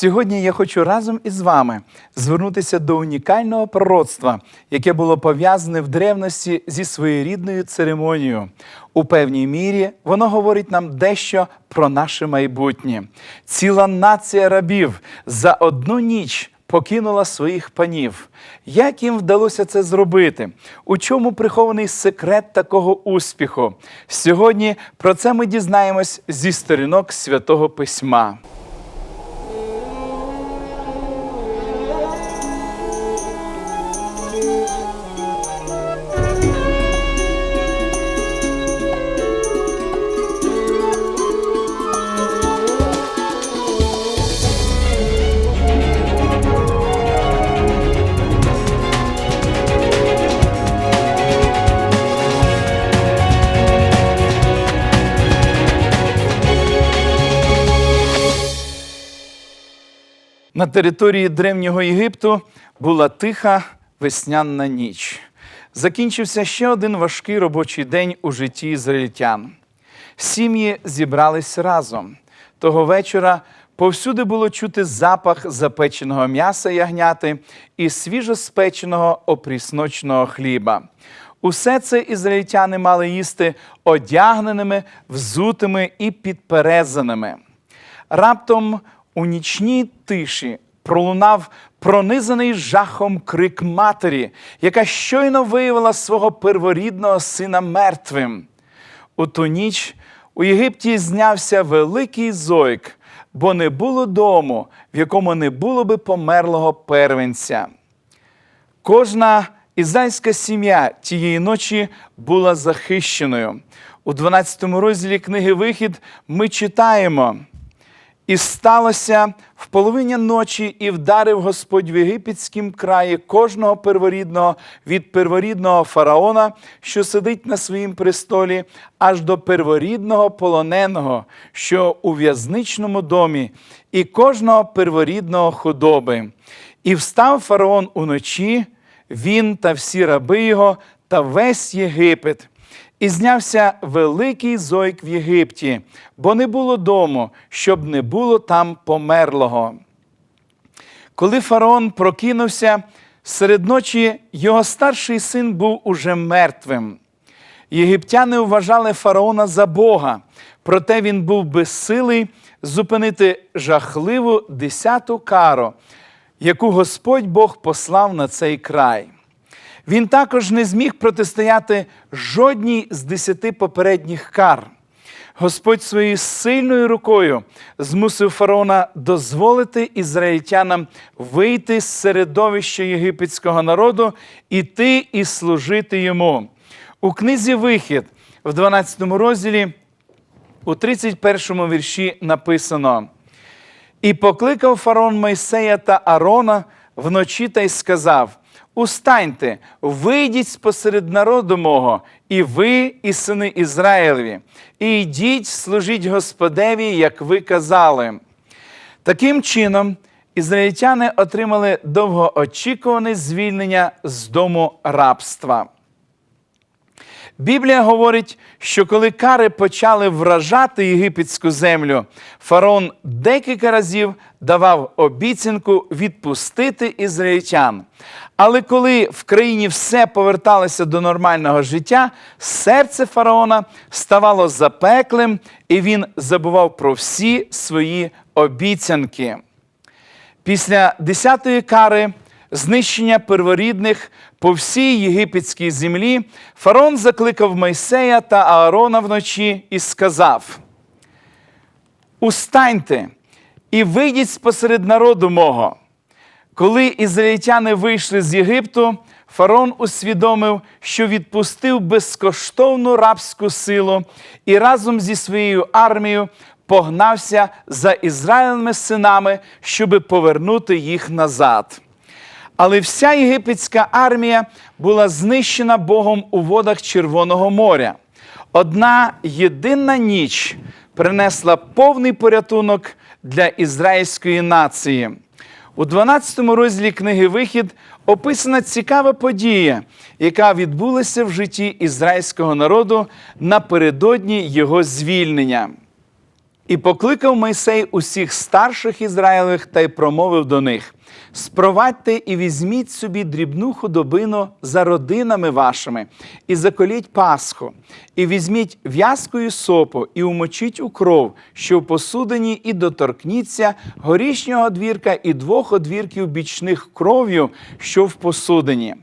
Сьогодні я хочу разом із вами звернутися до унікального пророцтва, яке було пов'язане в древності зі своєрідною церемонією. У певній мірі воно говорить нам дещо про наше майбутнє. Ціла нація рабів за одну ніч покинула своїх панів. Як їм вдалося це зробити? У чому прихований секрет такого успіху? Сьогодні про це ми дізнаємось зі сторінок святого письма. На території древнього Єгипту була тиха весняна ніч. Закінчився ще один важкий робочий день у житті ізраїльтян. Сім'ї зібрались разом. Того вечора повсюди було чути запах запеченого м'яса ягняти і свіжоспеченого опрісночного хліба. Усе це ізраїльтяни мали їсти одягненими, взутими і підперезаними. Раптом у нічній тиші пролунав пронизаний жахом крик матері, яка щойно виявила свого перворідного сина мертвим. У ту ніч у Єгипті знявся великий зойк, бо не було дому, в якому не було би померлого первенця. Кожна ізраїльська сім'я тієї ночі була захищеною. У 12 розділі книги Вихід ми читаємо. І сталося в половині ночі, і вдарив Господь в єгипетськім краї кожного перворідного від перворідного фараона, що сидить на своїм престолі, аж до перворідного полоненого, що у в'язничному домі, і кожного перворідного худоби. І встав фараон уночі, він та всі раби його, та весь Єгипет. І знявся великий зойк в Єгипті, бо не було дому, щоб не було там померлого. Коли фараон прокинувся, серед ночі його старший син був уже мертвим. Єгиптяни вважали фараона за Бога, проте він був безсилий зупинити жахливу десяту кару, яку Господь Бог послав на цей край. Він також не зміг протистояти жодній з десяти попередніх кар. Господь своєю сильною рукою змусив фараона дозволити ізраїльтянам вийти з середовища єгипетського народу, іти і служити йому. У книзі Вихід в 12 розділі, у 31 вірші написано: І покликав фараон Мойсея та Арона вночі та й сказав: Устаньте, вийдіть спосеред народу мого, і ви, і сини Ізраїлеві, і йдіть, служіть Господеві, як ви казали. Таким чином, ізраїльтяни отримали довгоочікуване звільнення з дому рабства. Біблія говорить, що коли кари почали вражати єгипетську землю, фараон декілька разів давав обіцянку відпустити ізраїльтян. Але коли в країні все поверталося до нормального життя, серце фараона ставало запеклим, і він забував про всі свої обіцянки. Після десятої кари знищення перворідних по всій єгипетській землі, фараон закликав Мойсея та Аарона вночі і сказав: Устаньте і вийдіть спосеред народу мого. Коли ізраїльтяни вийшли з Єгипту, фараон усвідомив, що відпустив безкоштовну рабську силу і разом зі своєю армією погнався за Ізраїльними синами, щоби повернути їх назад. Але вся єгипетська армія була знищена Богом у водах Червоного моря. Одна єдина ніч принесла повний порятунок для ізраїльської нації. У 12 розділі книги Вихід описана цікава подія, яка відбулася в житті ізраїльського народу напередодні його звільнення. І покликав Мойсей усіх старших Ізраїлевих та й промовив до них: Спровадьте і візьміть собі дрібну худобину за родинами вашими, і заколіть Пасху, і візьміть в'язкою сопу, і умочіть у кров, що в посудині, і доторкніться горішнього одвірка і двох одвірків бічних кров'ю, що в посудині.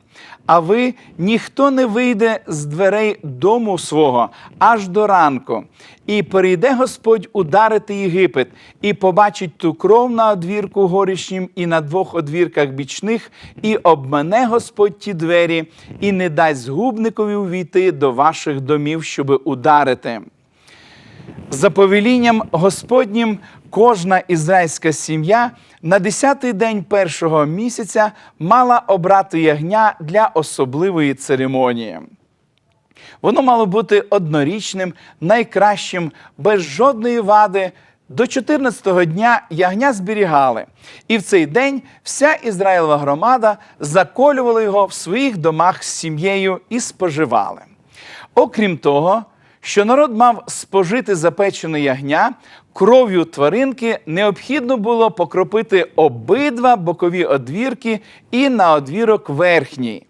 А ви ніхто не вийде з дверей дому свого аж до ранку, і перейде Господь ударити Єгипет, і побачить ту кров на одвірку горішнім і на двох одвірках бічних, і обмене Господь ті двері, і не дасть згубникові увійти до ваших домів, щоби ударити. За повелінням Господнім, кожна ізраїльська сім'я на 10-й день першого місяця мала обрати ягня для особливої церемонії. Воно мало бути однорічним, найкращим, без жодної вади. До 14-го дня ягня зберігали, і в цей день вся Ізраїлова громада заколювала його в своїх домах з сім'єю і споживали. Окрім того, що народ мав спожити запечене ягня, кров'ю тваринки необхідно було покропити обидва бокові одвірки і на одвірок верхній.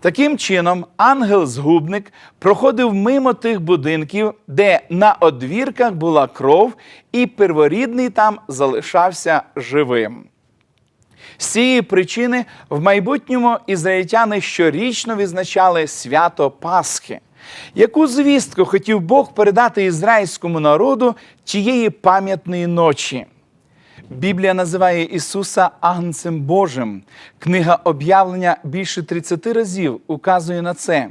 Таким чином, ангел-згубник проходив мимо тих будинків, де на одвірках була кров, і перворідний там залишався живим. З цієї причини в майбутньому ізраїльтяни щорічно відзначали свято Пасхи. Яку звістку хотів Бог передати ізраїльському народу тієї пам'ятної ночі? Біблія називає Ісуса Агнцем Божим. Книга об'явлення більше 30 разів указує на це.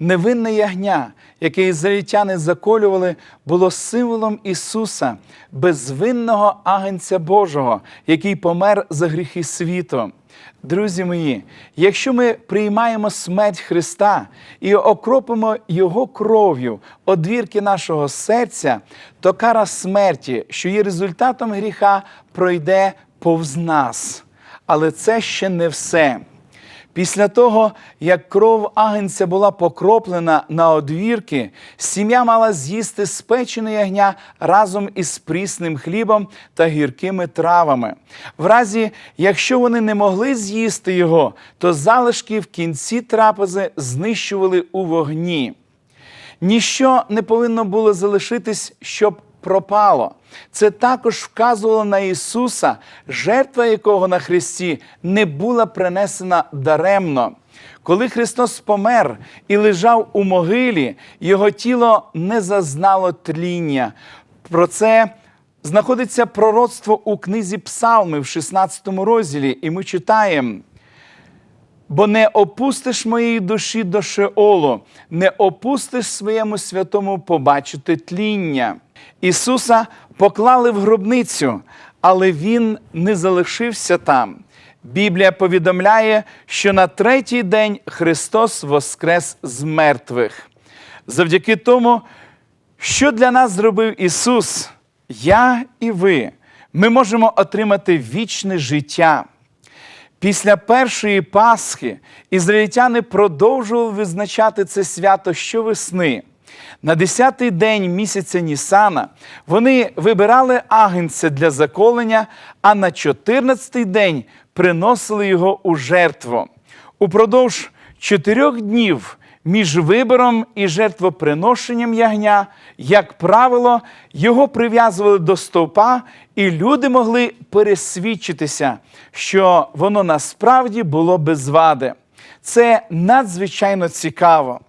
Невинне ягня, яке ізраїльтяни заколювали, було символом Ісуса, безвинного агнця Божого, який помер за гріхи світу. Друзі мої, якщо ми приймаємо смерть Христа і окропимо Його кров'ю одвірки нашого серця, то кара смерті, що є результатом гріха, пройде повз нас. Але це ще не все. Після того, як кров агнця була покроплена на одвірки, сім'я мала з'їсти спечене ягня разом із прісним хлібом та гіркими травами. В разі, якщо вони не могли з'їсти його, то залишки в кінці трапези знищували у вогні. Ніщо не повинно було залишитись, щоб пропало. Це також вказувало на Ісуса, жертва якого на Христі не була принесена даремно. Коли Христос помер і лежав у могилі, Його тіло не зазнало тління. Про це знаходиться пророцтво у книзі Псалми в 16 розділі, і ми читаємо. Бо не опустиш моєї душі до Шеолу, не опустиш своєму святому побачити тління. Ісуса поклали в гробницю, але Він не залишився там. Біблія повідомляє, що на третій день Христос воскрес з мертвих. Завдяки тому, що для нас зробив Ісус, я і ви, ми можемо отримати вічне життя. Після першої Пасхи ізраїльтяни продовжували визначати це свято щовесни. На 10-й день місяця Нісана вони вибирали агнця для заколення, а на 14-й день приносили його у жертву. Упродовж чотирьох днів між вибором і жертвоприношенням ягня, як правило, його прив'язували до стовпа, і люди могли пересвідчитися, що воно насправді було без вади. Це надзвичайно цікаво.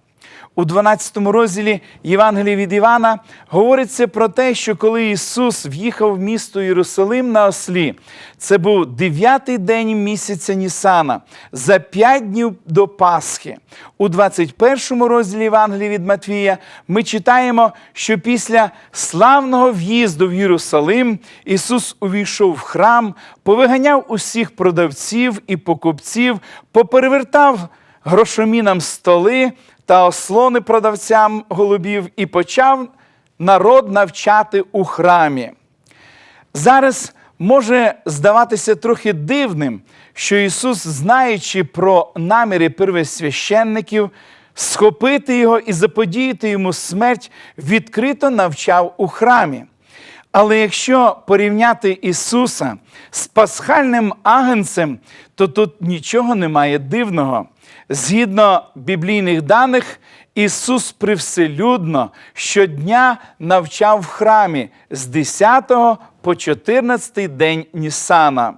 У 12 розділі Євангелії від Івана говориться про те, що коли Ісус в'їхав в місто Єрусалим на ослі, це був дев'ятий день місяця Нісана, за п'ять днів до Пасхи. У 21 розділі Євангелії від Матвія ми читаємо, що після славного в'їзду в Єрусалим Ісус увійшов в храм, повиганяв усіх продавців і покупців, поперевертав грошомінам столи та ослони продавцям голубів і почав народ навчати у храмі. Зараз може здаватися трохи дивним, що Ісус, знаючи про наміри первосвященників, схопити його і заподіяти йому смерть, відкрито навчав у храмі. Але якщо порівняти Ісуса з пасхальним агенцем, то тут нічого немає дивного. Згідно біблійних даних, Ісус привселюдно щодня навчав в храмі з 10 по 14 день Нісана.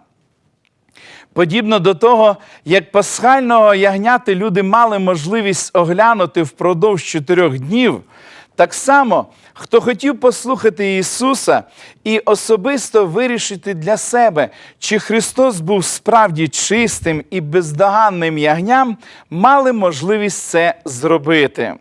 Подібно до того, як пасхального ягняти люди мали можливість оглянути впродовж чотирьох днів, так само, хто хотів послухати Ісуса і особисто вирішити для себе, чи Христос був справді чистим і бездоганним ягням, мали можливість це зробити.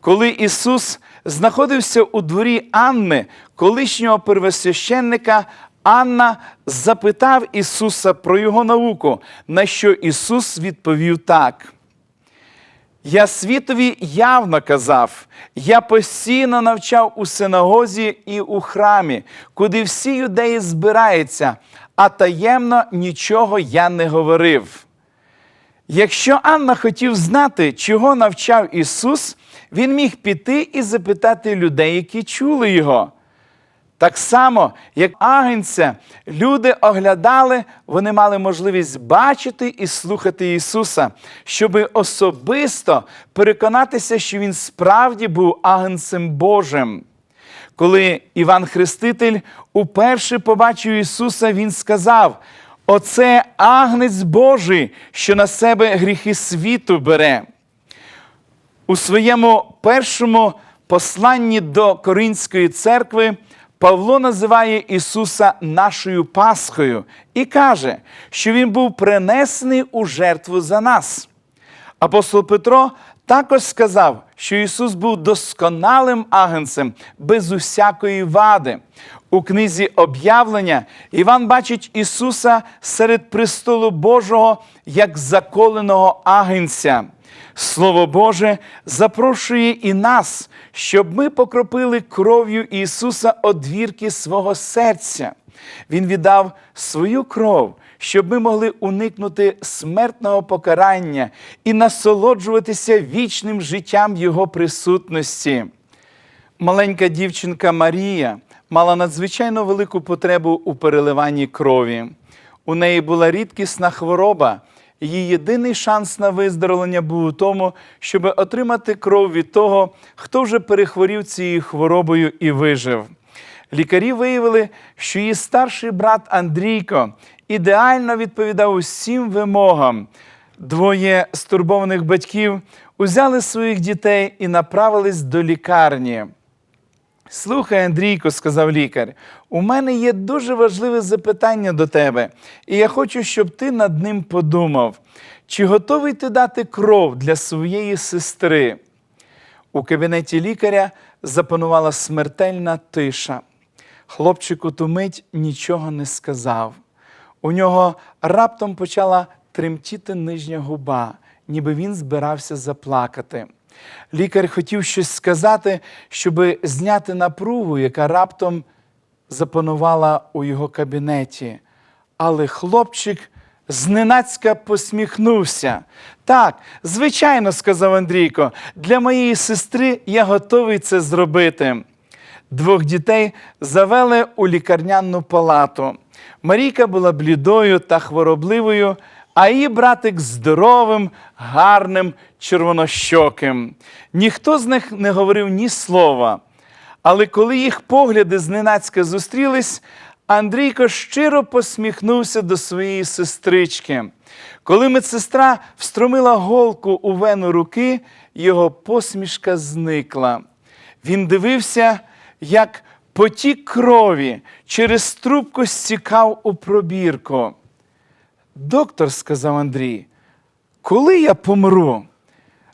Коли Ісус знаходився у дворі Анни, колишнього первосвященника, Анна запитав Ісуса про його науку, на що Ісус відповів так. Я світові явно казав, я постійно навчав у синагозі і у храмі, куди всі юдеї збираються, а таємно нічого я не говорив. Якщо Анна хотів знати, чого навчав Ісус, він міг піти і запитати людей, які чули його. Так само, як агенця, люди оглядали, вони мали можливість бачити і слухати Ісуса, щоб особисто переконатися, що Він справді був агенцем Божим. Коли Іван Хреститель уперше побачив Ісуса, Він сказав: Оце агнець Божий, що на себе гріхи світу бере. У своєму першому посланні до Коринської церкви Павло називає Ісуса нашою Пасхою і каже, що Він був принесений у жертву за нас. Апостол Петро також сказав, що Ісус був досконалим агенцем без усякої вади. У книзі об'явлення Іван бачить Ісуса серед престолу Божого як заколеного агенця. Слово Боже запрошує і нас, щоб ми покропили кров'ю Ісуса одвірки свого серця. Він віддав свою кров, щоб ми могли уникнути смертного покарання і насолоджуватися вічним життям Його присутності. Маленька дівчинка Марія мала надзвичайно велику потребу у переливанні крові. У неї була рідкісна хвороба. Її єдиний шанс на виздоровлення був у тому, щоб отримати кров від того, хто вже перехворів цією хворобою і вижив. Лікарі виявили, що її старший брат Андрійко ідеально відповідав усім вимогам. Двоє стурбованих батьків узяли своїх дітей і направились до лікарні. Слухай, Андрійко, сказав лікар, у мене є дуже важливе запитання до тебе, і я хочу, щоб ти над ним подумав, чи готовий ти дати кров для своєї сестри? У кабінеті лікаря запанувала смертельна тиша. Хлопчик у ту мить нічого не сказав. У нього раптом почала тремтіти нижня губа, ніби він збирався заплакати. Лікар хотів щось сказати, щоб зняти напругу, яка раптом запанувала у його кабінеті. Але хлопчик зненацька посміхнувся. Так, звичайно, сказав Андрійко, для моєї сестри я готовий це зробити. Двох дітей завели у лікарняну палату. Марійка була блідою та хворобливою, а її братик здоровим, гарним, червонощоким. Ніхто з них не говорив ні слова. Але коли їх погляди зненацька зустрілись, Андрійко щиро посміхнувся до своєї сестрички. Коли медсестра встромила голку у вену руки, його посмішка зникла. Він дивився, як потік крові через трубку стікав у пробірку. Доктор, сказав Андрій, коли я помру?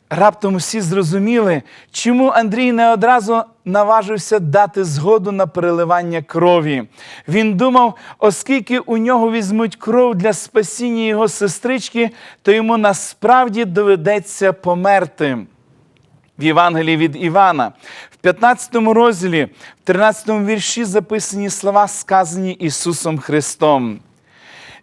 Раптом усі зрозуміли, чому Андрій не одразу наважився дати згоду на переливання крові. Він думав, оскільки у нього візьмуть кров для спасіння його сестрички, то йому насправді доведеться померти. В Євангелії від Івана, в 15 розділі, в 13 вірші записані слова, сказані Ісусом Христом.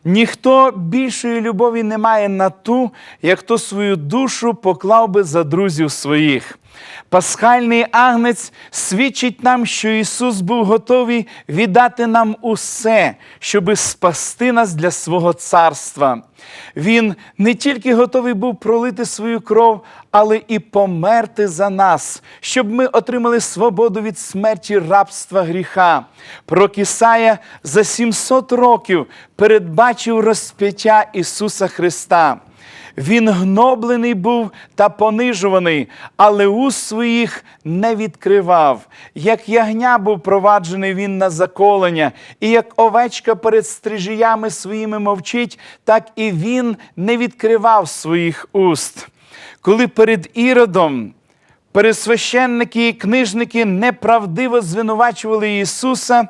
Ніхто більшої любові не має на ту, як то свою душу поклав би за друзів своїх. Пасхальний агнець свідчить нам, що Ісус був готовий віддати нам усе, щоби спасти нас для свого царства. Він не тільки готовий був пролити свою кров, але і померти за нас, щоб ми отримали свободу від смерті рабства гріха. Пророк Ісая за 700 років передбачив розп'яття Ісуса Христа. Він гноблений був та понижуваний, але уст своїх не відкривав. Як ягня був проваджений він на заколення, і як овечка перед стрижіями своїми мовчить, так і він не відкривав своїх уст. Коли перед Іродом пересвященники і книжники неправдиво звинувачували Ісуса,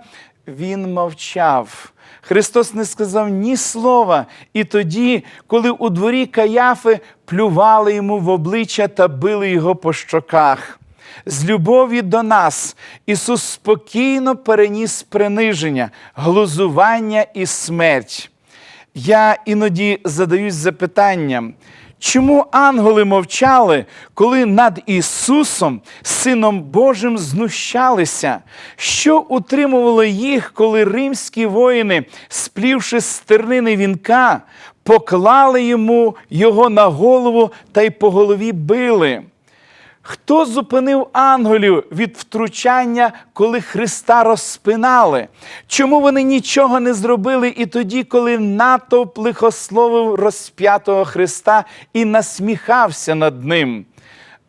Він мовчав. Христос не сказав ні слова. І тоді, коли у дворі Каяфи плювали йому в обличчя та били його по щоках. З любові до нас Ісус спокійно переніс приниження, глузування і смерть. Я іноді задаюсь запитанням, чому ангели мовчали, коли над Ісусом, Сином Божим, знущалися? Що утримувало їх, коли римські воїни, сплівши з стернини вінка, поклали йому його на голову та й по голові били? Хто зупинив ангелів від втручання, коли Христа розпинали? Чому вони нічого не зробили і тоді, коли натовп лихословив розп'ятого Христа і насміхався над ним?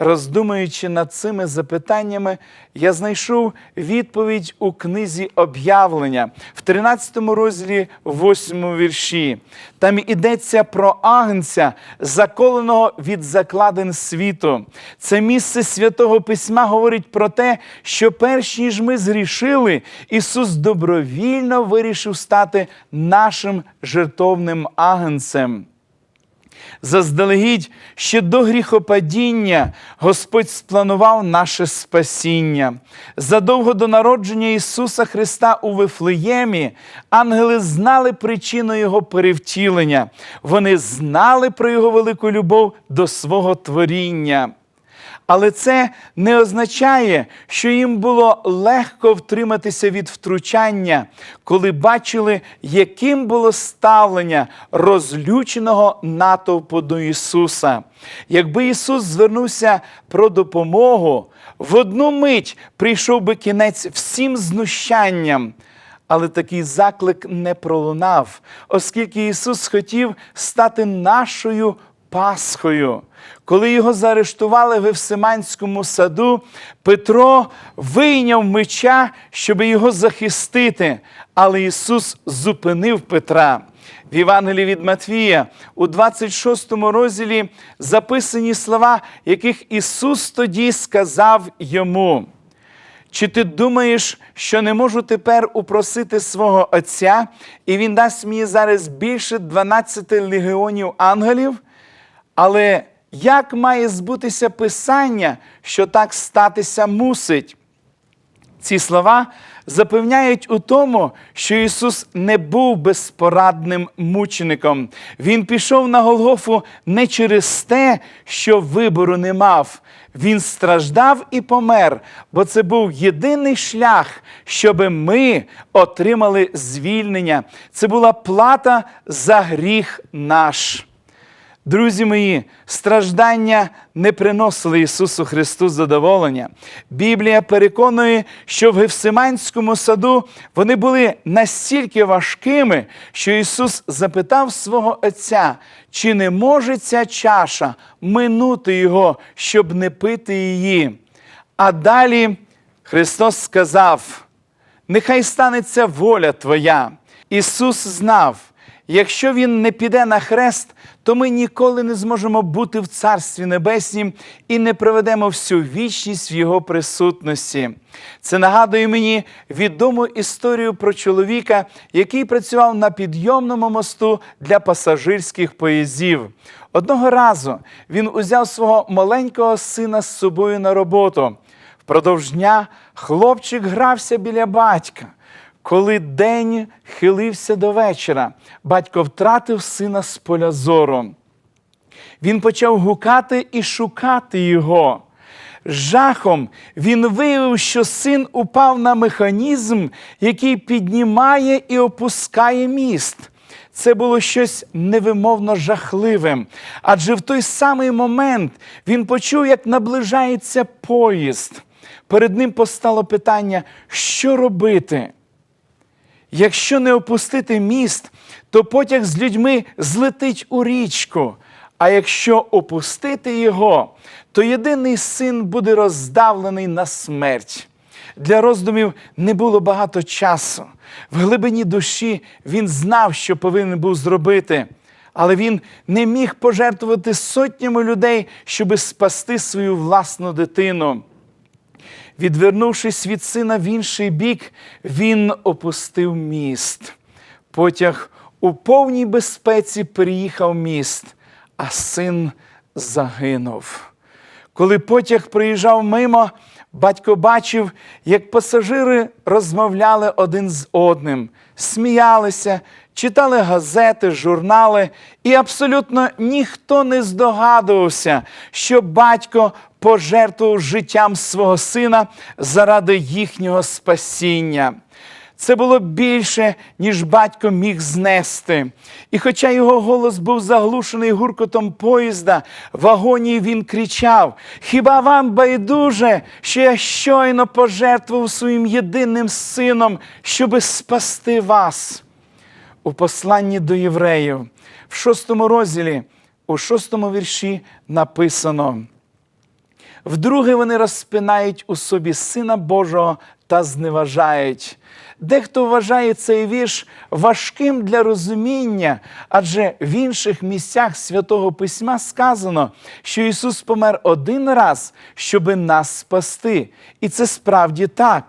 Роздумуючи над цими запитаннями, я знайшов відповідь у книзі об'явлення в 13 розділі, 8 вірші. Там йдеться про агнця, заколеного від закладин світу. Це місце святого письма говорить про те, що перш ніж ми зрішили, Ісус добровільно вирішив стати нашим жертовним агнцем. Заздалегідь ще до гріхопадіння Господь спланував наше спасіння. Задовго до народження Ісуса Христа у Вифлеємі ангели знали причину Його перевтілення. Вони знали про Його велику любов до свого творіння. Але це не означає, що їм було легко втриматися від втручання, коли бачили, яким було ставлення розлюченого натовпу до Ісуса. Якби Ісус звернувся про допомогу, в одну мить прийшов би кінець всім знущанням. Але такий заклик не пролунав, оскільки Ісус хотів стати нашою Пасхою. Коли його заарештували в Евсиманському саду, Петро вийняв меча, щоб його захистити, але Ісус зупинив Петра. В Євангелії від Матвія у 26 розділі записані слова, яких Ісус тоді сказав йому. Чи ти думаєш, що не можу тепер упросити свого Отця, і Він дасть мені зараз більше 12 легіонів ангелів? Але як має збутися Писання, що так статися мусить? Ці слова запевняють у тому, що Ісус не був безпорадним мучеником. Він пішов на Голгофу не через те, що вибору не мав. Він страждав і помер, бо це був єдиний шлях, щоб ми отримали звільнення. Це була плата за гріх наш. Друзі мої, страждання не приносили Ісусу Христу задоволення. Біблія переконує, що в Гефсиманському саду вони були настільки важкими, що Ісус запитав свого Отця, чи не може ця чаша минути Його, щоб не пити її. А далі Христос сказав: Нехай станеться воля Твоя. Ісус знав. Якщо він не піде на хрест, то ми ніколи не зможемо бути в Царстві Небеснім і не проведемо всю вічність в Його присутності. Це нагадує мені відому історію про чоловіка, який працював на підйомному мосту для пасажирських поїздів. Одного разу він узяв свого маленького сина з собою на роботу. Впродовж дня хлопчик грався біля батька. Коли день хилився до вечора, батько втратив сина з поля зору. Він почав гукати і шукати його. Жахом він виявив, що син упав на механізм, який піднімає і опускає міст. Це було щось невимовно жахливим. Адже в той самий момент він почув, як наближається поїзд. Перед ним постало питання, що робити? Якщо не опустити міст, то потяг з людьми злетить у річку. А якщо опустити його, то єдиний син буде роздавлений на смерть. Для роздумів не було багато часу. В глибині душі він знав, що повинен був зробити, але він не міг пожертвувати сотнями людей, щоби спасти свою власну дитину. Відвернувшись від сина в інший бік, він опустив міст. Потяг у повній безпеці переїхав міст, а син загинув. Коли потяг приїжджав мимо, батько бачив, як пасажири розмовляли один з одним, сміялися, читали газети, журнали, і абсолютно ніхто не здогадувався, що батько пожертвував життям свого сина заради їхнього спасіння. Це було більше, ніж батько міг знести. І хоча його голос був заглушений гуркотом поїзда, в агонії він кричав: Хіба вам байдуже, що я щойно пожертвував своїм єдиним сином, щоби спасти вас? У посланні до євреїв, в шостому розділі, у шостому вірші написано. Вдруге вони розпинають у собі Сина Божого та зневажають. Дехто вважає цей вірш важким для розуміння, адже в інших місцях святого Письма сказано, що Ісус помер один раз, щоби нас спасти. І це справді так.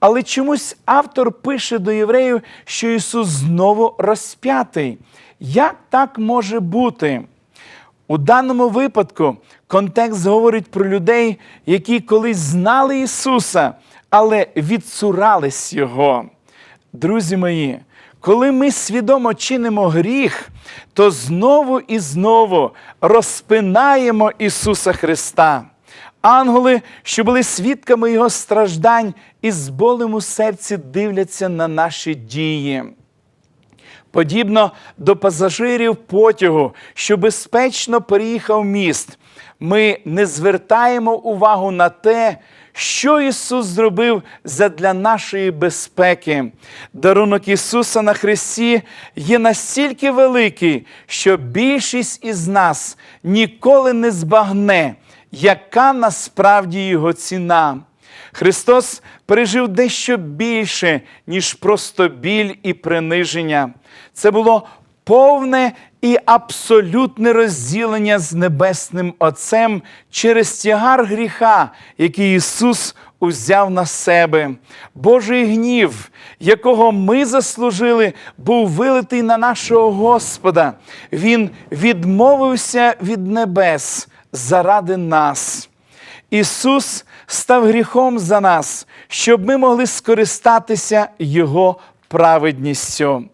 Але чомусь автор пише до євреїв, що Ісус знову розп'ятий. Як так може бути? У даному випадку контекст говорить про людей, які колись знали Ісуса, але відсурались Його. Друзі мої, коли ми свідомо чинимо гріх, то знову і знову розпинаємо Ісуса Христа. Ангели, що були свідками Його страждань, і з болем у серці дивляться на наші дії. Подібно до пасажирів потягу, що безпечно переїхав міст, ми не звертаємо увагу на те, що Ісус зробив задля нашої безпеки. Дарунок Ісуса на Христі є настільки великий, що більшість із нас ніколи не збагне, яка насправді його ціна. Христос пережив дещо більше, ніж просто біль і приниження. Це було повне і абсолютне розділення з Небесним Отцем через тягар гріха, який Ісус узяв на себе. Божий гнів, якого ми заслужили, був вилитий на нашого Господа. Він відмовився від небес заради нас. Ісус став гріхом за нас, щоб ми могли скористатися Його праведністю.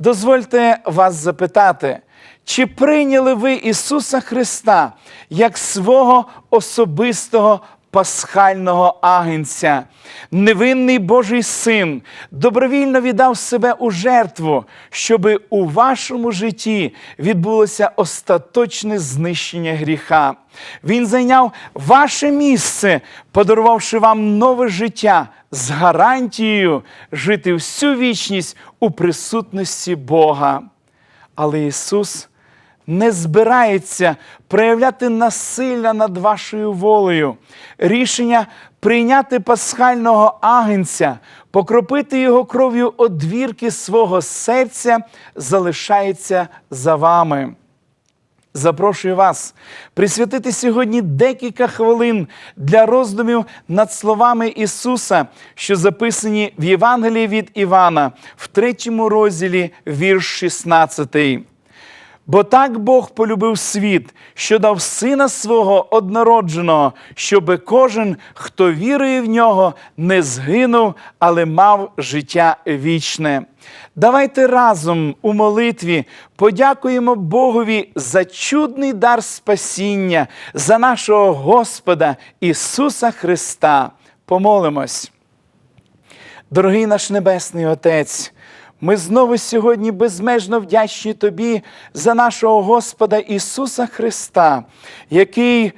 Дозвольте вас запитати, чи прийняли ви Ісуса Христа як свого особистого пасхального агенця? Невинний Божий син добровільно віддав себе у жертву, щоби у вашому житті відбулося остаточне знищення гріха. Він зайняв ваше місце, подарувавши вам нове життя з гарантією жити всю вічність у присутності Бога. Але Ісус не збирається проявляти насилля над вашою волею. Рішення прийняти пасхального агенця, покропити його кров'ю одвірки свого серця залишається за вами. Запрошую вас присвятити сьогодні декілька хвилин для роздумів над словами Ісуса, що записані в Євангелії від Івана, в третьому розділі, вірш 16. Бо так Бог полюбив світ, що дав сина свого однородженого, щоби кожен, хто вірує в нього, не згинув, але мав життя вічне. Давайте разом у молитві подякуємо Богові за чудний дар спасіння, за нашого Господа Ісуса Христа. Помолимось. Дорогий наш Небесний Отець, ми знову сьогодні безмежно вдячні Тобі за нашого Господа Ісуса Христа, який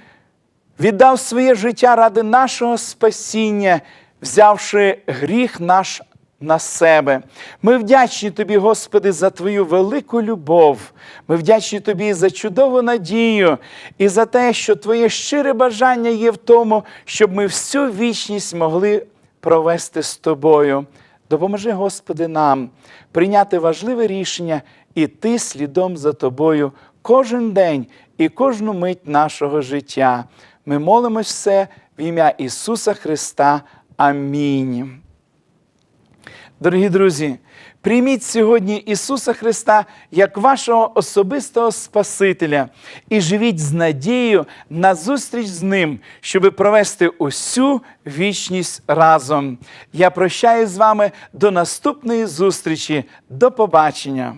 віддав своє життя ради нашого спасіння, взявши гріх наш на себе. Ми вдячні Тобі, Господи, за Твою велику любов. Ми вдячні Тобі за чудову надію і за те, що Твоє щире бажання є в тому, щоб ми всю вічність могли провести з Тобою. Допоможи, Господи, нам прийняти важливе рішення іти слідом за Тобою кожен день і кожну мить нашого життя. Ми молимось все в ім'я Ісуса Христа. Амінь. Дорогі друзі, прийміть сьогодні Ісуса Христа як вашого особистого Спасителя і живіть з надією на зустріч з Ним, щоби провести усю вічність разом. Я прощаю з вами до наступної зустрічі. До побачення!